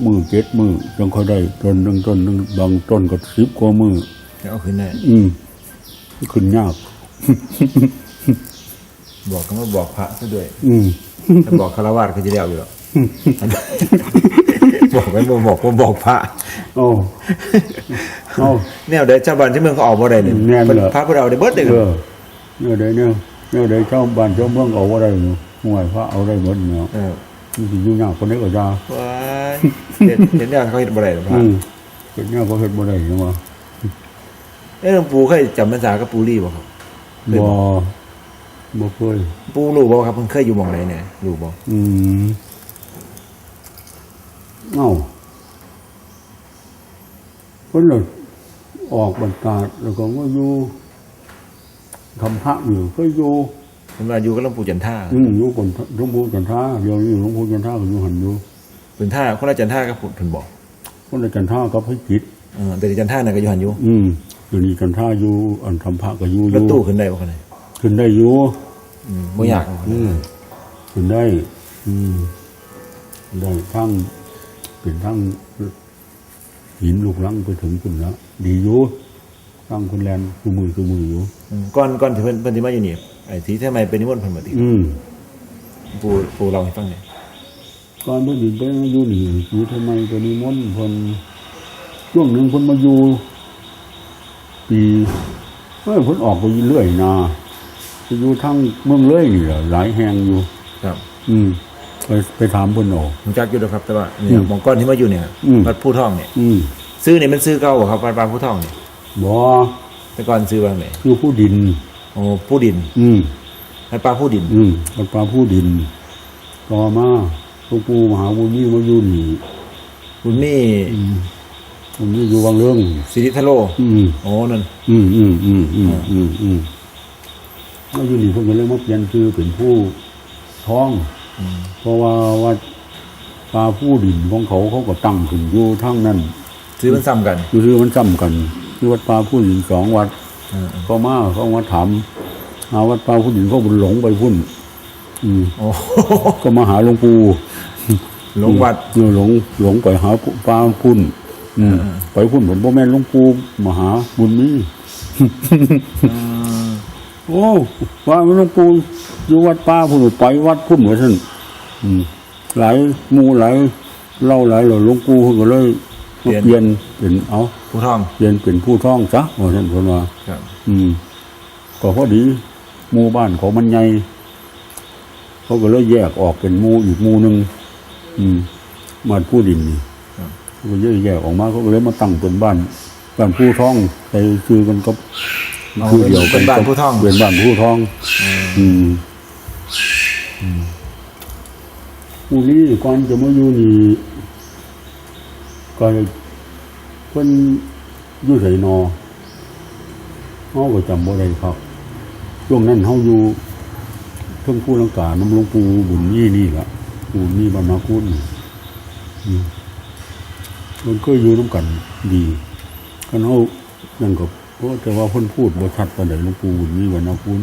แต่ละต้นหกมือเจ็ดมือยังค่อยได้ต้นหนึ่งต้นหนึ่งบางต้นก็สิบกว่ามือจะเอาขึ้นได้อืมขึ้นยาก บอกกันว่าบอกพระซะด้วย อืมถ้าบอกคารวะก็จะได้เอาอยู่หรอกบอกกันบ่บอกว่าบอกพระโอ้เอาแนวเดี๋ยวชาวบ้านที่เมืองเขาออกบ่ได้เลยแน่นเหรอพระพวกเราได้เบิดเลยเออเนี่ยเดี๋ยวเนี่ยเนี่ยเดี๋ยวชาวบ้านชาวเมืองเอาว่าได้เนาะห่วยพระเอาได้หมดเนาะเออมันสิอยู่ยากคนนี้ก็ยาว้ายเห็นเห็นแนวเขาเห็นบ่ได้หรอกพระอืมเป็นยากก็เฮ็ดบ่ได้เนาะเอ้หลวงปู่เคยจำพรรษากับปู่รี่บ่ครับบ่บ่เคยปู่รู้บ่ครับเพิ่นเคยอยู่หม่องไหนเนี่ยรู้บ่อืมเอ้าเพิ่นเลยออกบรรดาศแล้วก็มาอยู่ทำพระอยู่ก็อยู่ เพิ่นว่าอยู่กับหลวงปู่จันท่าอืมอยู่คนหลวงปู่จันทราเดี๋ยวนี้หลวงปู่จันทราก็อยู่หันอยู่เพิ่นท่าคนละจันท่ากับเพิ่นบอกคนละจันทรากับให้จิตเออแต่จันท่าน่ะก็อยู่หันอยู่อืมเดี๋ยวนี้จันทราอยู่อันทำพระก็อยู่อรถยู่ตู้ขึ้นได้บ่คั่นน่ะขึ้นได้อยู่อืมบ่ยากบ่คั่นอืมน่ะขึ้นได้ อืมได้ทั้งเป็นทั้งหินลูกลังไปถึงขึ้นแล้วดีอยู่ทั้งคุณแลนคือมือคือมืออยู่อืมก่อนก่อนที่เพิ่นเพิ่นสิมาอยู่นี่ ไอ้ที่ทำไมเป็นนิมนต์เพิ่นบ่ติอืมปู่ปู่เล่าให้ฟังหน่อยก่อนเพิ่นอยู่ไปอยู่นี่อยู่ทำไมตัวนี้มนต์เพิ่นช่วงหนึ่งเพิ่นมาอยู่ปีเฮ้ยเพิ่นออกไปเรื่อยนาไปอยู่ทั้งเมืองเลยนี่แหละหลายแห่งอยู่ ครับอืมไปไปถามเพิ่นเออกผมจักอยู่แล้วครับ แต่ว่าเนี่อืยมหมองก้อนที่มาอยู่เนี่ยอืม วัดผู้ทองเนี่ยอืมซื้อเนี่ยมันซื้อเก่าบ่ครับวัดบางผู้ทองเนี่ยบ่แต่ก่อนซื้อว่าไหนคือผู้ดิน โอ้ผู้ดินอืมวัดป่าผู้ดิน อืมวัดป่าผู้ดิน ต่อมาหลวงปู่มหาบุญนี่มาอยู่นี่คุณมีอืมผมนี่อยู่วังเรื่อง สิริทโลอืม โอ้นั่น อืมอืมอืมอืมอืมอืมมาอยู่นี่เพิ่นก็เลยมาเปลี่ยนชื่อเป็นผู้ท้องอืมเพราะว่าวัดป่าผู้ดินของเขาเขาก็ตั้งขึ้นอยู่ทั้งนั้น ซื้อมันซ้ำกันอยู่ที่มันซ้ำกันที่วัดป่าผู้ดินสองวัด เออเขามาเขามาถามหาวัดป่าผู้ดินเขาบุญหลงไปพุ่น อืมโอ้ก็มาหาหลวงปู่หลงวัดเออหลงหลงไปหาป่าพุ่นอืมเออไปพุ่นผมพ่อแม่นหลวงปู่มหาบุญมีโอ้ว่าหลวงปู่อยู่วัดป่าพุ่นไปวัดพุ่นเหมือนท่านอืมหลายหมูหลายเล่าหลายเหล่าหลวงปู่เพิ่นก็เลย มาเปลี่ยนเป็นเอาผู้ทองเปลี่ยนเป็นผู้ท่องซะว่าท่านเพิ่นว่าครับ อืม ก็พอดีหมู่บ้านเขามันใหญ่เขาก็เลยแยกออกเป็นหมู่อีกหมู่หนึ่งอืมบ้านผู้ดินนี่ครับ เขาก็แยกแยกออกมาเขาก็เลยมาตั้งเป็นบ้านบ้านผู้ท่องไปซื้อกันกับเอาชื่อเป็นเดียวกัเป็นบ้านผู้ทอง เป็นบ้านผู้ท่อง อืมอืมผู้นี้ก่อนจะมาอยู่นี่ ก็เพิ่นอยู่ไสนอเฮาก็จำบ่ได้ครับช่วงนั้นเฮาอยู่เพิ่งผู้ลังกาน้ำหลวงปู่บุญยี่นี่ล่ะปู่นี่บรรณาคุณอืมมันก็อยู่น้ำกันดีกันเฮานั่นก็เพราะแต่ว่าเพิ่นพูดบ่ชัดปานใดหลวงปู่บุญนี่บรรณาคุณ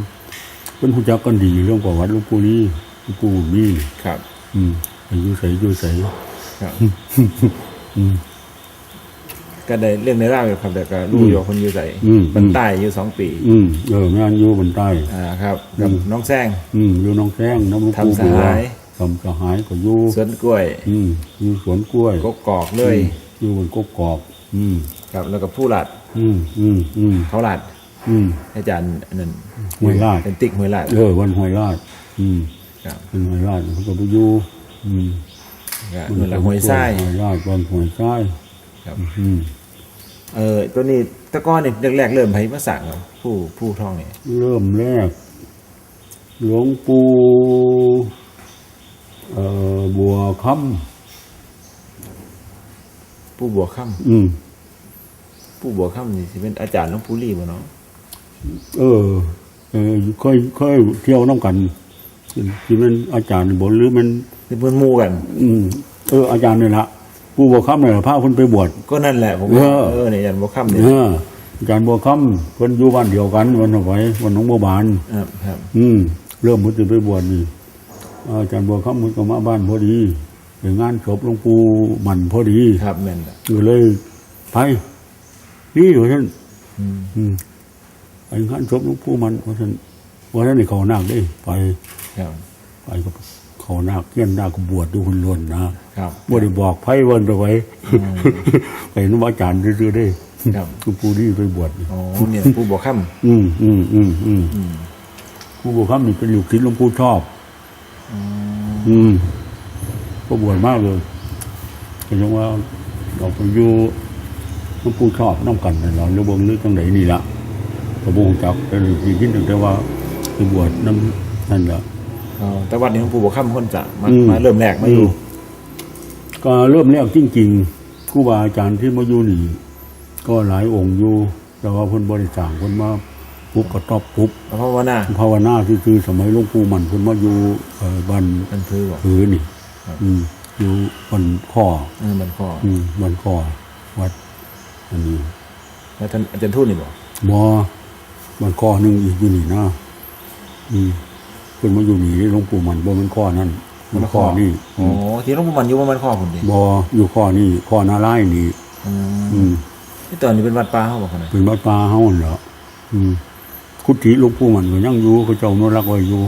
เพิ่นรู้จักกันดีเรื่องประวัติหลวงปู่นี่หลวงปู่บุญนี่ครับ อืมอายุใสอายุใสครับ อืมก็ได้เรื่องในร่างอยู่ครับแต่ก็รู้อยู่ว่าคนอยู่ใส่อืมมันใต้อยู่สองปี อืมเออแม่นอยู่บนใต้ อ่าครับกับน้องแซง อืมอยู่หน้องแซงน้ำหลวงปู่ทำสบัวหาย ทำสหายก็อยู่สวนกล้วยอืมอยู่สวนกล้วยกกอกเลยอยู่บนกกกอก อืม ครับแล้วก็ผู้หลัดอืมอืมอืมเขาหลัดอืม อาจารย์อันนั่นห้วยลาด เป็นติ๊กห้วยลาดเออวันห้วยลาดอืมครับเป็นห้วยลาดเขาก็ไปอยู่อืม ก็เหมือนละห้วยทรายห้วยลาดวันห้วยทรายครับอืมเออตัวนี้แตะก้อนเนี่ยแรกๆเริ่มไผมาสั่งครับผู้ผู้ท่องเนี่ยเริ่มแรก หลวงปู่เอ่อบัวคผู้บัวค่ำอืมำผู้บัวค่ำนี่สิเป็นอาจารย์หลวงปู่ลี่บ่เนาะเออเออเคยเคยเที่ยวน้ำกันที่มันอาจารย์บนหรือมัน นี่เพิ่นหมู่กัน อืมเอออาจารย์นี่ละผู้บัวคำเนี่ยพระเพิ่นไปบวช ก็นั่นแหละผมเอว่าอเออเนี่ยอาจารย์บัวค่ำเนี่ยเอออาจารย์บัวคำเพิ่นอยู่บ้านเดียวกันวันเอาไว้วันหนองบัวบาน ครับครับอืม เริ่มมุดจะไปบวชนี่อาจารย์บัวคำมันก็มาบ้านพอดีไปงานศพหลวงปู่หมันพอดีครับแม่นละอยู่เลยไปนี่ว่าท่านอืมอืมไปงานศพหลวงปู่หมันว่าท่านว่าท่านนี่เขานาคได้ไป ครับไปก็ เขานาคเกี้ยนนาคก็บวชดูคนล้วนนะครับบ่ได้บอกไพ่วันไปไว้ไปน้ำอาจารย์ซื่อๆได้ครับหลวงปู่นี่ไปบวชนี่อ๋อเนี่ยผู้บอกค่อืมอืมอืมอืมำอืมผู้บวชครับนี่เป็นลูกศิษย์หลวงปู่ชอบอ๋ออืมก็บวชมากเลยก็ยังว่าเราไปอยู่หลวงปู่ชอบน้ำกันนั่นเราเรื่องเบงเรื่องจังไหนนี่ละกระบงจักแต่ลูกศิษย์ที่หนึ่งแต่ว่าไปบวชน้ำนั่นแหละ อ๋อแต่วัดนี้หลวงปู่บอกค่ำคนจะมาอืม มาเริ่มแรกมาอยู่ก็เริ่มแรกจริงๆครูบาอาจารย์ที่มาอยู่นี่ก็หลายองค์อยู่ แต่ว่าเพิ่นบริจาคเพิ่นมาปุ๊บก็ตอบปุ๊บแล้วเพราะว่าหน้าภาวนาคือๆสมัยหลวงปู่มันเพิ่นมาอยู่เอ่อบ้านมันพื้นบอกผือนี่ครับอืมอยู่บ้านข้อเออมันข้ออืมบ้านข้อวัด อันนี้ แล้วท่านอาจารย์ทูตนี่บอกบ่บ้านข้อหนึงอีกอยู่นี่นะอืม เพิ่นมาอยู่นี่หลวงปู่มันบ่แมันข้อนั่นมันข้อนี่อ๋อที่หลวงปู่มันอยู่ว่ามันข้อผมดิบ่อยู่ข้อนี่ข้อนารายณ์นี่อืมอืมที่ตอนนี้เป็นวัดป่าเขาบอกขนาดเป็นวัดป่าเฮานั่นแหละอืมกุฏิหลวงปู่มันก็ยังอยู่เขาเจ้าอนุรักษ์ไว้อยู่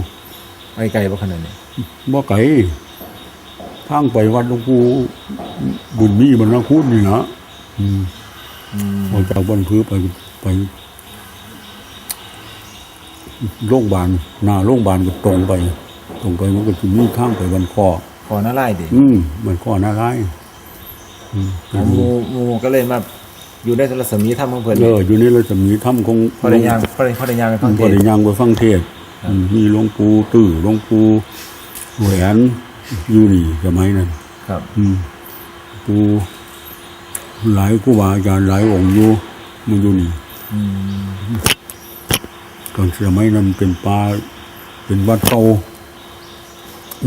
ไอ้ไกลบ่ขนาดนี้บ่ไกลทางไปวัดหลวงปู่บุญมีบรรณคุณนี่นะอืมอืมออกจากบ้านพื้นไปไป โรงพยาบาลหน้าโรงพยาบาลก็ตรงไป ตรงไปมันก็จะมีทางไปวันคอขอหน้าไล่ดิอืมมันข้อหน้าร้ายอืมหมูหมูก็เลยมาอยู่ในรัศมีถ้ำของเพิ่นเอออยู่ในรัศมีถ้ำของพอได้ยางพอได้พอได้ยางไปฟังเทพอศได้ยังไปฟังเทศน์อืมมีหลวงปู่ตื้อหลวงปู่แหวนอยู่นี่สมัยนั้น ครับ อืมปู่หลายครูบาอาจารย์หลายองค์อยู่มันอยู่นี่ อืมตอนสมัยนั้นเป็นป่าเป็นวัดเก่า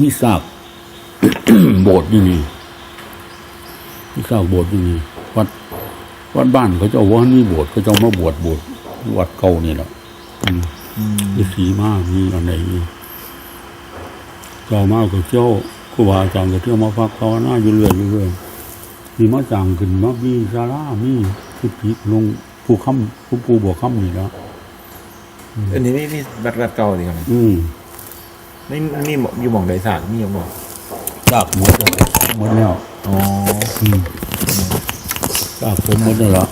มีซากโบสถ์อยู่นี่มีซากโบสถ์อยู่นี่วัดวัดบ้านเขาเจ้าว่านี่โบสถ์เขาเจ้ามาบวชโบสถ์วัดเก่านี่แหละมีสีมากมีอะไรนี่เจ้ามาก็เจ้าครูบาอาจารย์ก็เที่ยวมาพักภาวนาอยู่เรื่อยอยู่เรื่อยมีมาจางขึ้นมามีศาลามีทุกทีลงภูค่ำภูปูบวกค่ำนี่แล้ว อันนี้ไม่มีวัดวัดเก่าดิครับอืมไม่มีหมอยู่หม่องใดสากมีอยู่หม่องซากหมดแล้วหมดแล้วอ๋ออืมซากผมหมดแล้วล่ะ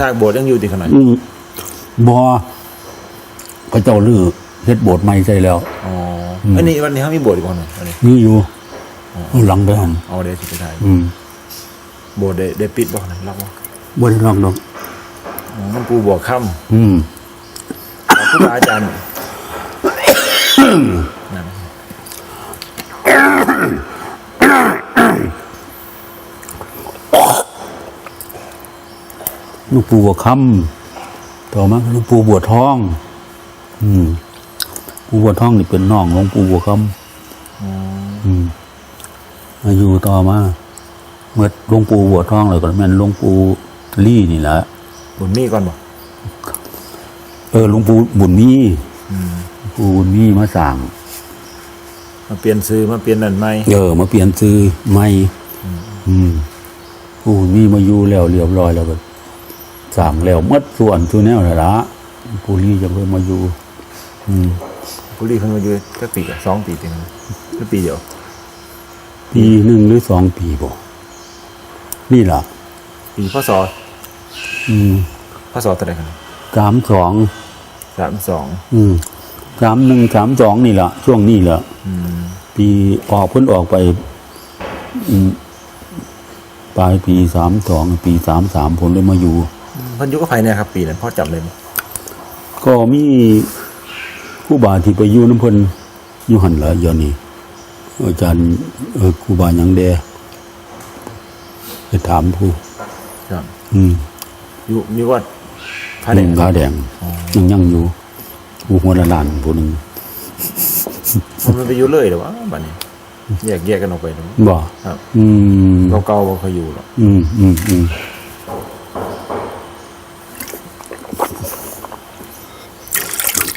สากโบสถ์ยังอยู่ติขนาดอืมบอก็เจ้าลือเฮ็ดโบสถ์ใหม่ใส่แล้วอ๋อ อันนี้วันนี้เขามีโบสถ์อีกคนหนึ่งอันนี้นี่อยู่เอาหลังไปหันเอาเดี๋ยวสิไปถ่ายอืมโบสถ์ได้ได้ปิดบ่ขนาดล็อกบ่บ่ได้ลองดอกอ๋อมันปูบวกค่อืมำครูบาอาจารย์นั่นหลูกปู่บัวคำต่อมาหลูกปู่บัวทอง อืม ปู่บัวทองนี่เป็นน้องหลวงปู่บัวคอ๋อำอืมมาอยู่ต่อมาเมื่อหลวงปู่บัวทองแล้วก็แม่นหลวงปู่ลี่นี่แหละบุญมีก่อนบ่เออหลวงปู่บุญมีอืมปู่บุญมีมาสั่งมาเปลี่ยนซื้อมาเปลี่ยนนั่นใหม่เออมาเปลี่ยนซื้อใหม่อืมปู่บุญมีมาอยู่แล้วเรียบร้อยแล้วก็สั่งแล้วหมัดส่วนส่วนแนวนั่นละปู่ลี่จะเพิ่มมาอยู่ อืม ผู้รีเพิ่นมาอยู่สักปีกับสองปีถึงหรือปีเดียวปีหนึ่งหรือสองปีบ่นี่ล่ะปีพศอืมพศเท่าไหร่ครับสามสองสามสองอืมสามหนึ่งสามสองนี่ล่ะ ช่วงนี้แหละอืมปีออกเพิ่นออกไปอืมปลายปีสามสองปีสามสามผมเลยมาอยู่เพิ่นอยู่กับไผเนี่ยครับ ปีนั้นพ่อจำเลยบ่ก็มี ผู้บาที่ไปอยู่น้ำเพิ่นอยู่หันละเดี๋ยวนี้อาจารย์เออครูบาหยังแดไปถามผู้ครับอืมอยู่มีวัดพระหแดนึ่งงขาแดงยังยังอยู่ผู้หัวละลานผู้หนึ่งมันไปอยู่เลยเหรอวะบัดนี้แยกแยกกันออกไปเนาะบ่ครับ อืมเก่าๆบ่เคยอยู่หรอกอืมอืมอืม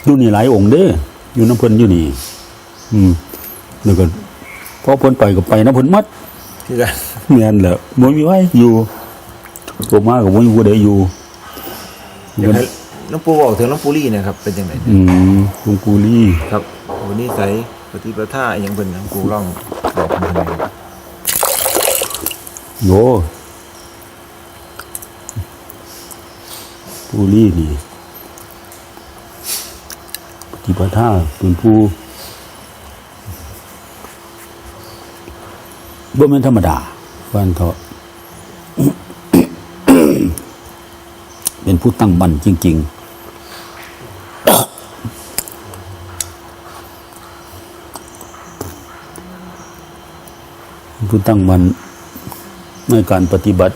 อยู่นี่หลายองค์เด้อยู่น้ำเพิ่นอยู่นี่ อืมแล้วก็พอเพิ่นไปก็ไปน้ำเพิ่นหมัดคือกันแม่นแหละบ่มีไว้อยู่ตัวมาก็บ่มีผู้ใดอยู่อยากให้หน้องปูบอกถึงหน้องปูรี่นะครับ เป็นยังไงอืมหลวงปู่ลี่ครับวันนี้ใส่ปฏิปทาอหยังเป็นหน้องปูร่องบอกผมหน่อยครับโยปู่ลี่นี่ป ฏิปทาเป็นผู้บ่แม่นธรรมดาวันเถาะเป็นผู้ตั้งมั่นจริง ๆ ผู้ตั้งมั่นในการปฏิบัติ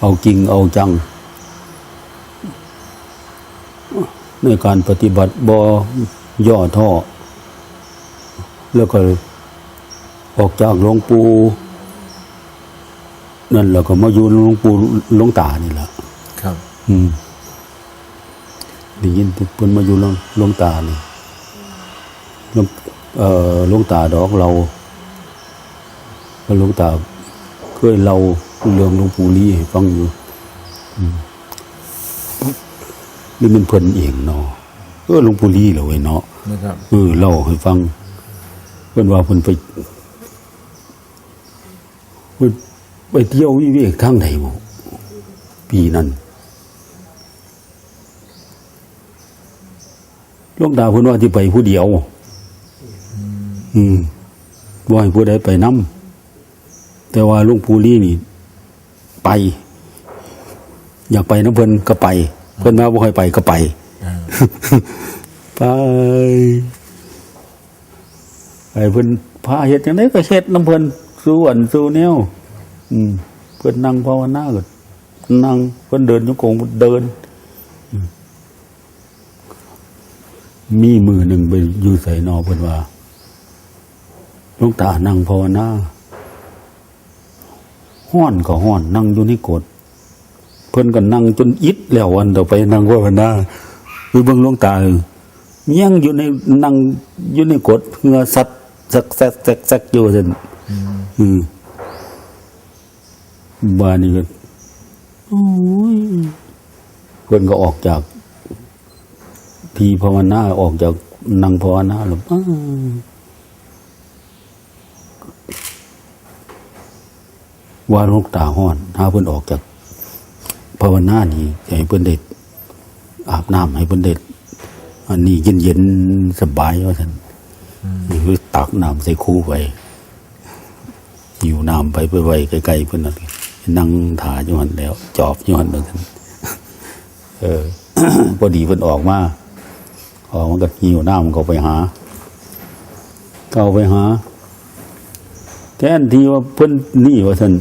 เอาจริงเอาจัง ในการปฏิบัติบอย่อท่อ แล้วก็ออกจากหลวงปู่นั่นแล้วก็มาอยู่หลวงปู่หลวงตานี่แหละครับ อืมได้ยินที่เพิ่นมาอยู่หลวงหลวงตานี่หลวงเอ่อหลวงตาดอกเราก็หลวงตาเคยเล่าเรื่องหลวงปู่ลีให้ฟังอยู่ อืม นี่มันเพิ่นเองเนาะเออหลวงปู่ลีเหรอเว้ยเนาะนะครับเออเล่าให้ฟังเพิ่นว่าเพิ่นไปเพิ่นไปเที่ยววิเวกทางไหนบ่ปีนั้นหลวงตาเพิ่นว่าที่ไปผู้เดียว อืมบ่ให้ผู้ใดไปนํแต่ว่าหลวงปู่ลีนี่ ไป อยากไปน้ำเพิ่นก็ไป เพิ่นมาบ่ให้ไปก็ไปอ่าไปไอ้เพิ่นพาเฮ็ดจังไดก็เฮ็ดน้ำเพิ่นสู้อันสู้แนวอืม เพิ่นนั่งภาวนาก็นั่งเพิ่นเดินจงกรมเดินอืมมีมือหนึ่งไปอยู่ใส่นอเพิ่นว่าหลวงตานั่งภาวนาห้อนก็ห้อน นั่งอยู่ในกฎ เพิ่นก็นั่งจนอิดแล้ววันต่อไปนั่งภาวนาคือเบิ่งหลวงตาเงี้ยงอยู่ในนั่งอยู่ในกฎเหงื่อสัดสักสักสักสักอยู่ซั่นอืมบ้านนี้ก็โอ้ยเพิ่นก็ออกจากทีภาวนาออกจากนั่งภาวนาแล้วป้าว่าลูกตาห้อนหาเพิ่นออกจาก ภาวนานี่ให้เพิ่นได้อาบน้ำให้เพิ่นได้อันนี้เย็นเย็นๆสบายว่าท่านนี่คือตักน้ำใส่คู่ไปหิวน้ำไปไปไว้ใกล้ๆเพิ่นนั่นนั่งถ่าอยู่หันแล้ว จอบอยู่หันว่าท่านเออพอดีเพิ่นออกมาออกมันก็หิวน้ำก็ไปหาก็ไปหาแทนที่ว่าเพิ่นนี่ว่าท่าน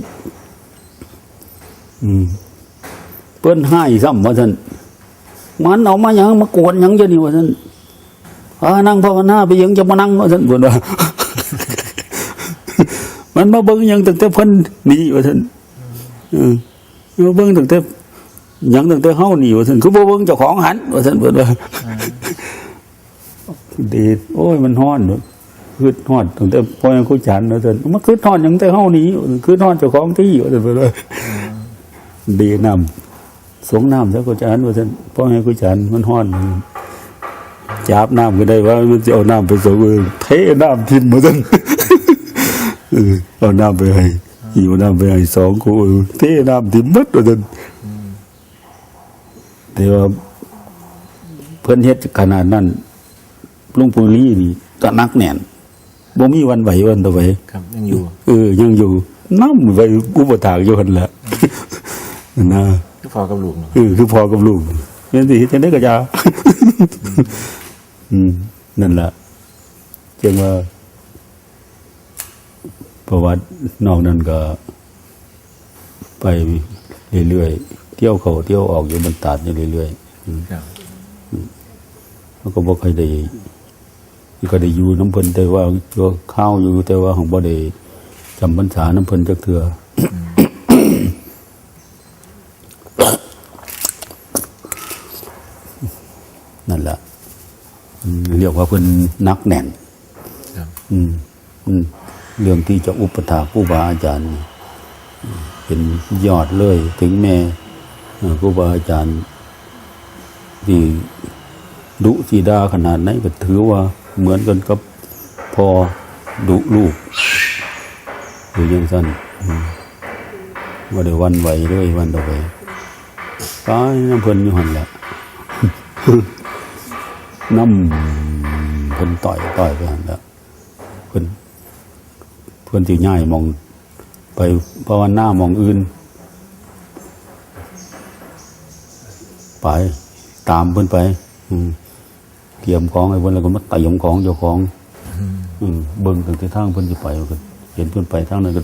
อืม เปิ้นให้ซ้ำว่าท่านมันเอามายังมากวนยังจะนี่ว่าท่านอานั่งภาวนาไปยังจะมานั่งว่าท่านเพิ่นว่ามันมาเบิ่งยังตั้งแต่เพิ่นหนีว่าท่านเออมาเบิ่งตั้งแต่ยังตั้งแต่เฮาหนีว่าท่านคือบ่เบิ่งเจ้าของหันว่าท่านเพิ่นว่าเดดโอ้ยมันฮ้อนเนอะคือฮ้อนตั้งแต่พ่อยังคุยจันว่าท่านมันคือฮ้อนยังแต่เฮาหนีคือฮ้อนเจ้าของที่ว่าท่านเพิ่นว่าดีนำ สงน้ำแล้วก็จานว่าท่านพ่อให้กุจานมันห้อนจับน้ำก็ได้ว่า มันจะเอาน้ำไปส่งเออเทน้ำทิ้งมาท่านเออเอาน้ำไปให้หิวน้ำไปให้สองกูเออเทน้ำทิ้งหมัดว่าท่านแต่ว่าเพิ่นเฮ็ดขนาดนั้นหลุงปู่ลี่นี่ก็นักแน่นบ่มีวันไหววันต่อไหวครับ ยังอยู่ เออ ยังอยู่น้ำไปอุปถากอยู่หันแหละนะคือ พอกับลูกเนาะคือคือพอกับลูกเป็นสิจะได้กระยาอืมนั่นแหละจึงว่า ประวัตินอกนั้นก็ ไปเรื่อยๆเที่ยวเขาเที่ยวออกอยู่บนตาดอยู่เรื่อยๆอืมครับแล้วก็บอกใครได้ก็ได้อยู่น้ำเพิ่นแต่ว่าตัวข้าวอยู่แต่ว่าของบ่ได้จำพรรษาน้ำเพิ่นจักเทื่ออ นั่นแหละอืมเรียกว่าเพิ่นนักแน่นครับอืมอืมเรื่องที่จะอุปถากผู้บาอาจารย์นี่อืมเป็นยอดเลย ถึงแม่เอ่อผู้บาอาจารย์ที่ดุสีดาขนาดไหนก็ถือว่าเหมือนกันกับพอดุลูกหรือยังสั้นอืมว่าเดี๋ยววันไหวเลยวันต่อไปตายน้ำเพลินอยู่หันแหละ น้ำเพิ่นต่อยต่อยไปหันแหละเพิ่นเพิ่นที่ง่ายมอง ไปภาวนาหมองอื่น ไป ตามเพิ่นไปอืเกี่ยมของไอ้เพิ่นแล้วก็มาไต่ยมของเจ้าของอืเบิ่งตั้งแต่ทางเพิ่นสิไปเห็นเพิ่นไปทางนั้นก็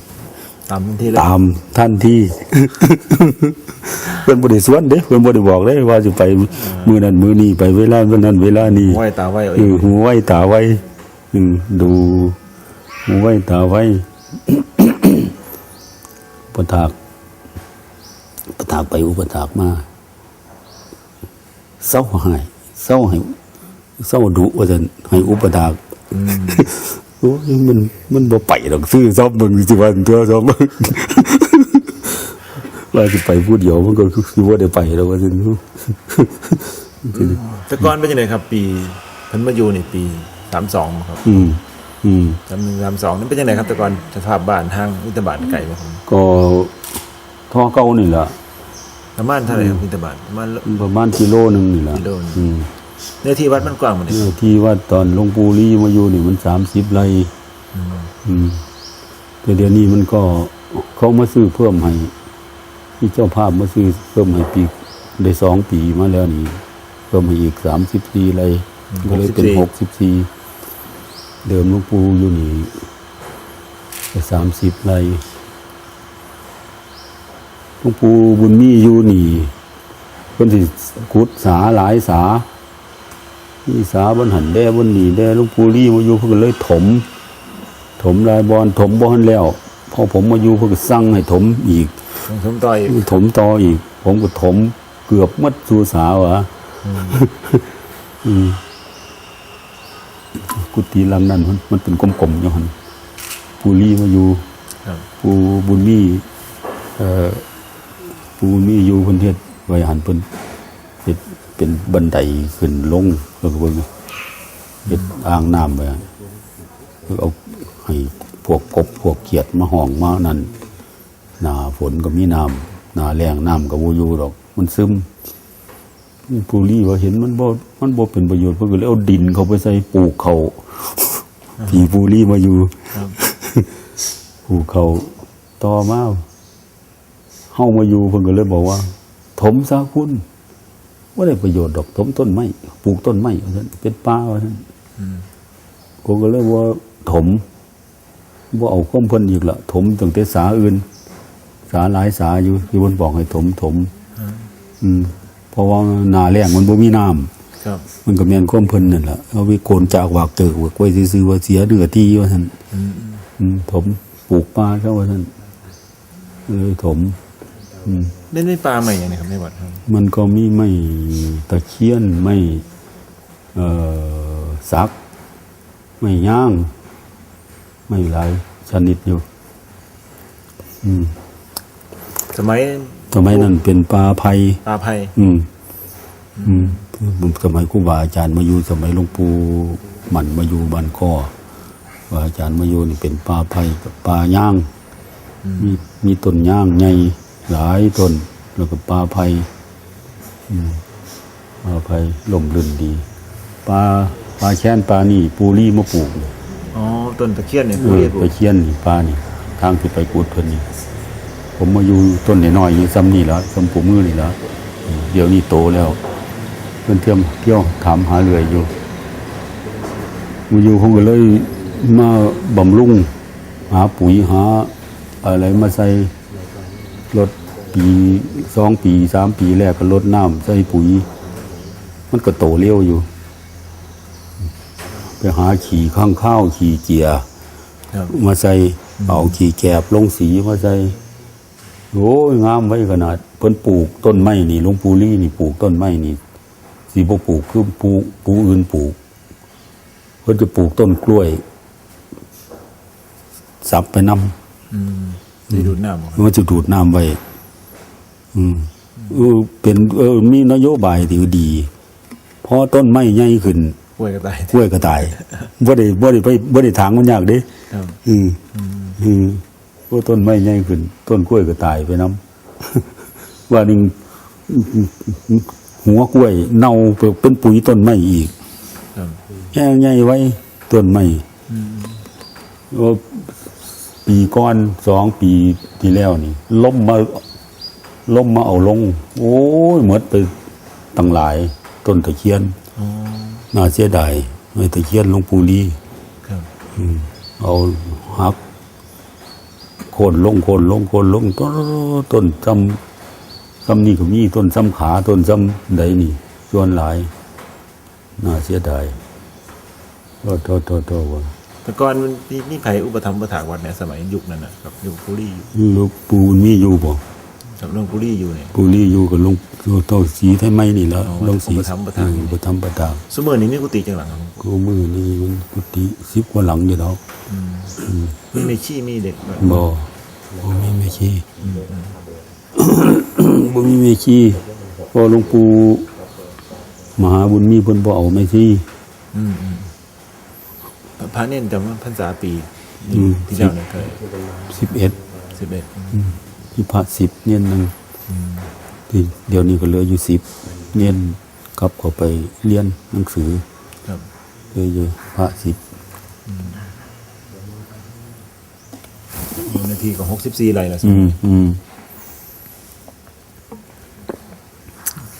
ตามที่เลยตามท่านที่ เพิ่นบ่ได้สวนเด้เพิ่นบ่ได้บอกเลยว่าสิไปมื้อนั้นมื้อนี้ไปเวลาเมื่อนั้นเวลานี้ไหวตาไหวเอาเอเองอหูไว้ตาไว้อืมดูหูไว้ตาไว้อุปถากอุปถากไปอุปถากมาเศร้าหายเศร้าให้เศร้าดุว่าจะให้อุปถากอื มโอ้ยมันมันบ่ไปดอกซื้อซอบเบิ่งสิวันตัวซอบเบิ่งว่าสิไปผู้เดียวมันก็คือว่าได้ไปแล้วว่าสิแต่ก่อนเป็นยังไงครับ ปีเพิ่นมาอยู่ในปีสามสองครับ อืมอืมสามหนึ่งสามสองนั่นเป็นยังไงครับแต่ก่อนสภาพบ้านห้างวิทยาบาลไก่ไหมครับก็ท่อเก่านี่แหละประมาณเท่าไหร่ครับวิทยาบาลประมาณประมาณกิโลหนึ่งนี่แหละกิโลหนึ่งอืม เนื้อที่วัดมันกว้างหมดเลยเนื้อที่ว่าตอนหลวงปู่ลีมาอยู่นี่มันสามสิบไร่อืมแต่เดี๋ยวนี้มันก็เขามาซื้อเพิ่มให้ที่เจ้าภาพมาซื้อเพิ่มให้ปีได้สองปีมาแล้วนี่เพิ่มให้อีกสามสิบสี่ไร่ก็เลยเป็นหกสิบสี่เดิมหลวงปู่อยู่นี่สามสิบไร่หลวงปู่บุญมีอยู่นี่เพิ่นสิขุดสาหลายสา นี่สาบนหันแด้บนหนีแด้หลุงปู่ลี่มาอยู่เพิ่นก็เลยถม ถมลายบอลถมบ่หันแล้วพอผมมาอยู่เพิ่นก็สั่งให้ถมอีกของสมต่อยถมต่ออีก ผมก็ถมเกือบหมัดสู่สาวะอืมกุฏิหลังนั้นมันมันเป็นกลมๆอยู่หันปู่ลี่มาอยู่ครับปู่บุญมีเอ่อปู่บุญมีอยู่เพิ่นเฮ็ดไว้หันเพิ่น เป็นบันไดขึ้นลงแล้วก็เบิ่งเฮ็ดอ่างน้ำไว้เพิ่นเอาให้พวกกบพวกเขียดมาห้องมานั่นหนาฝนก็มีน้ำหนาแรงน้ำก็บ่อยู่ดอก มันซึมปู่ลี่ว่าเห็นมันบ่มันบ่เป็นประโยชน์เพิ่นก็เลยเอาดินเขาไปใส่ปลูกเขาที่ปู่ลี่มาอยู่ครับผูกเขาต่อมาเฮามาอยู่เพิ่นก็เลยบอกว่า ถมซะคุณ ว่าได้ประโยชน์ดอกถมต้นไม้ปลูกต้นไม้ว่าซั่นเป็นป่าว่าซั่นอืมผมก็เลยว่าถมบ่เอาข้อมเพิ่นอีกละถมตั้งแต่สาอื่น สาหลายสาอยู่ที่เพิ่นบอกให้ถมถม อืมเพราะว่าหนาแรงมันบ่มีน้ำครับมันก็แม่นข้อมเพิ่นนั่นล่ะเอาไปโกนจากวากเกิกไว้ซื่อๆว่าเสียเนื้อที่ว่าซั่นอืมอืมถมปลูกป่าเขาว่าท่านเลยถม อืม เล่นไม่ปลาใหม่ยังไงครับในวัดครับมันก็มีไม่ตะเคียนไม่เอ่อสักไม่ย่าง ไม่หลายชนิดอยู่ อืมสมัยสมัยนั้นเป็นปลาไผ่ปลาไผ่อืม อืมสมัยครูบาอาจารย์มาอยู่สมัยหลวงปู่หมันมาอยู่บ้านข้อครูบาอาจารย์มาอยู่นี่เป็นปลาไผ่กับปลาย่าง มีมีต้นย่างใหญ่ หลายต้นแล้วก็ปลาไผ่อืมปลาไผ่ล่มลื่นดีปลาปลาแช่นปลานี่ปูรี่มะปลูกอ๋อต้นตะเคียนเนี่ยเอผู้อเรียกไปเคียนนี่ปลานี่ทางที่ไปกูดเพิ่นนี่ผมมาอยู่ต้นน้อยๆอยู่ซ้ำนี่แล้วซ้ำปูมือนี่แล้วอืมเดี๋ยวนี้โตแล้วเพิ่นเที่ยวเที่ยวถามหาเรื่อยอยู่มาอยู่ผมก็เลยมาบำรุง หาปุ๋ยหาอะไรมาใส่ รถปีสองปีสามปีแรกก็ลดน้ำใส่ปุ๋ย มันก็โตเร็วอยู่ ไปไปหาขี่ข้างข้าวขี่เกียร์ครับมาใส่เอาขี่แกบลงสีมาใส่โอ้ยงามไว้ขนาด เพิ่นปลูกต้นไม้นี่หลวงปู่ลี่นี่ปลูกต้นไม้นี่สีบ่ปลูกคือปูปูอื่นปลูก เพิ่นจะปลูกต้นกล้วยสับไปนำ อืมดีดูดน้ำบ่ครับมันจะดูดน้ำไว้ อืมเออเป็นเออมีนโยบายที่ดีเพราะต้นไม้ใหญ่ขึ้นกล้วยก็ตายกล้วยก็ตายบ่ได้บ่ได้ไปบ่ได้ถางมันยากเด้ ครับอืมอืมเพราะต้นไม้ใหญ่ขึ้น ต้นกล้วยก็ตายไปน้ำ ว่านึงหัวกล้วย เน่าไปเป็นปุ๋ยต้นไม้อีกครับแง่ใหญ่ไว้ต้นไม้ว่า ปีก้อนสองปีที่แล้วนี่ล้มมาล้มมาเอาลง โอ้ยหมดไปตั้งหลายต้นตะเคียนอ๋อน่าเสียดายไม่ตะเคียนหลวงปู่ลีครับเอาหักโคนลงโคนลงโคนลงต้นต้นซ้ำซ้ำนี่ก็มีต้นซ้ำขาต้นซ้ำใดนี่ส่วนหลาย น่าเสียดายโทษโทษโทษโทษว่า แต่ก่อนมันมีมีไผอุปถัมภ์อุปถากวัดเนี่ยสมัยยุคนั้นนะครับยุคปุรีอยู่หลูกปูมีอยู่บ่กับหลวงปุรีอยู่เนี่ย ปูรีอยู่กับหลุงเต้าสีไทยไหมนี่แล้วอ๋อหลวงสีอุปถัมภ์อุปถัมภ์เอออุปถัมภ์ประทานสมัยนี้มีกุฏิจังหลังครับกูมือนี่มันกุฏิสิบกว่าหลังอยู่แล้วมีในขี้มีเด็กแบบบ่บ่มีเมชี บ่มีเมชีพอหลวงปู่มหาบุญมีเพิ่นบ่เอาเมชีอืมอืม พระเน้นจำว่าพรรษาปีอืม ที่เจ้าเนี่ยเคย11สิบเอ็ดที่พระ10เนี่ยนึงที่เดี๋ยวนี้ก็เหลืออยู่10เนี่ยกลับเข้าไปเรียนหนังสือครับเหลืออยู่พระ10นาทีก็หกสิบสี่ไรละสิอืมอืม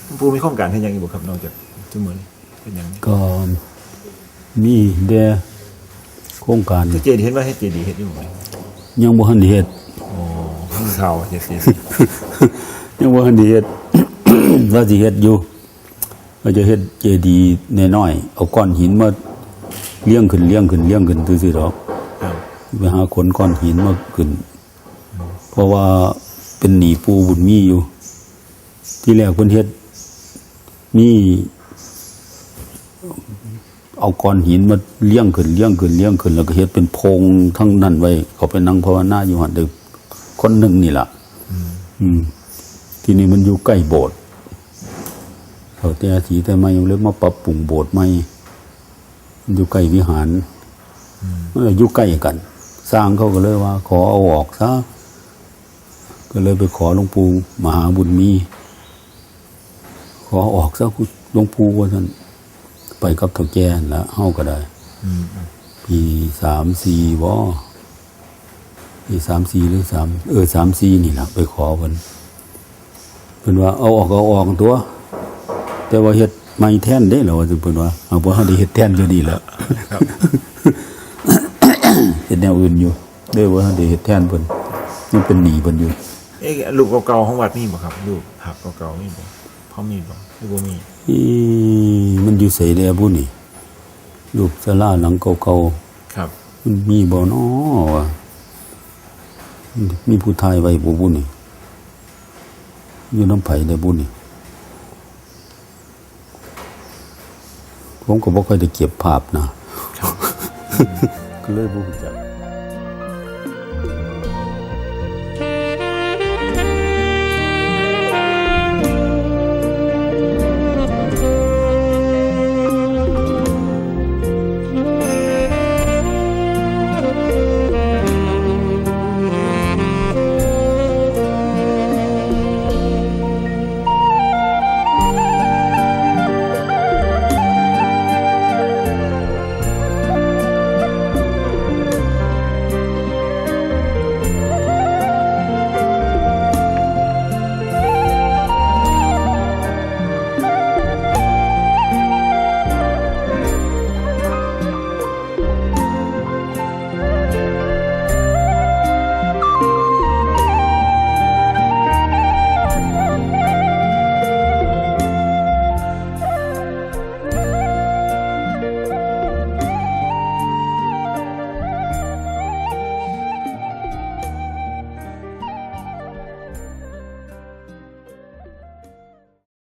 หลวงปูมีโครงการให้ยังอีกบ่ครับนอกจากทุกมือนี้เป็นหยังก็มีแด่ โครงการเจดีย์เห็นว่าให้เจดีย์เฮ็ดอยู่บ่ยังบ่ทันได้เฮ็ดโอ้มีข่าวว่าเฮ็ดเจดีย์ยังว่าดีเฮ็ดว่าสิเฮ็ดอยู่ว่าจะเฮ็ดเจดีย์น้อยๆเอาก้อนหินมาเลี้ยงขึ้นเลี้ยงขึ้นเลี้ยงขึ้นซื่อๆดอกครับไปหาขนก้อนหินมาขึ้น เพราะว่าเป็นหนีปูบุญมีอยู่ ที่แรกเพิ่นเฮ็ดมี เอาก้อนหินมาเลี้ยงขึ้นเลี้ยงขึ้นเลี้ยงขึ้น แล้วก็เฮ็ดเป็นโพรงทั้งนั้นไว้ เขาไปนั่งภาวนาอยู่หั่นเด้อคนหนึ่งนี่ล่ะอืม ทีนี้มันอยู่ใกล้โบสถ์เขาแต่สีแต่ไม่เลยมาปรับปรุงโบสถ์ใหม่มันอยู่ใกล้วิหารมันก็อยู่ใกล้กัน สร้างเขาก็เลยว่า ขอเอาออกซะก็เลยไปขอหลวงปู่มหาบุญมี ขอออกซะคุณหลวงปู่ว่าท่าน ไปกับเถ่าแก่นั่นละเฮาก็ได้อืมอืมปีสามสี่วอปีสามสี่หรือสามเออสามสี่นี่แหละไปขอเพิ่นเพิ่นว่าเอาออกก็เอาออกตัว แต่ว่าเฮ็ดไม่แท่นได้เหรอว่าสิเพิ่นว่าเอาบ่ทันได้เฮ็ดแท่นก็ดีแล้วครับเฮ็ดแนวอื่นอยู่เด้อว่าทันได้เฮ็ดแท่นเพิ่นมันเป็นหนี้เพิ่นอยู่เอ๊ะลูกเก่าๆของวัดมีบ่ครับลูกหักเก่าๆมีบ่พอมีบ่หรือบ่มี อีมันอยู่ไสแล้บุนี่ลูกศาลาหลังเก่าๆครับมันมีบ่นอวะมีผู้ทายไว้บ่บุนี่อยู่น้ำไผ่ได้บุนี่ผมก็บ่ค่อยได้เก็บภาพนะ ก็เลยบ่รู้จัก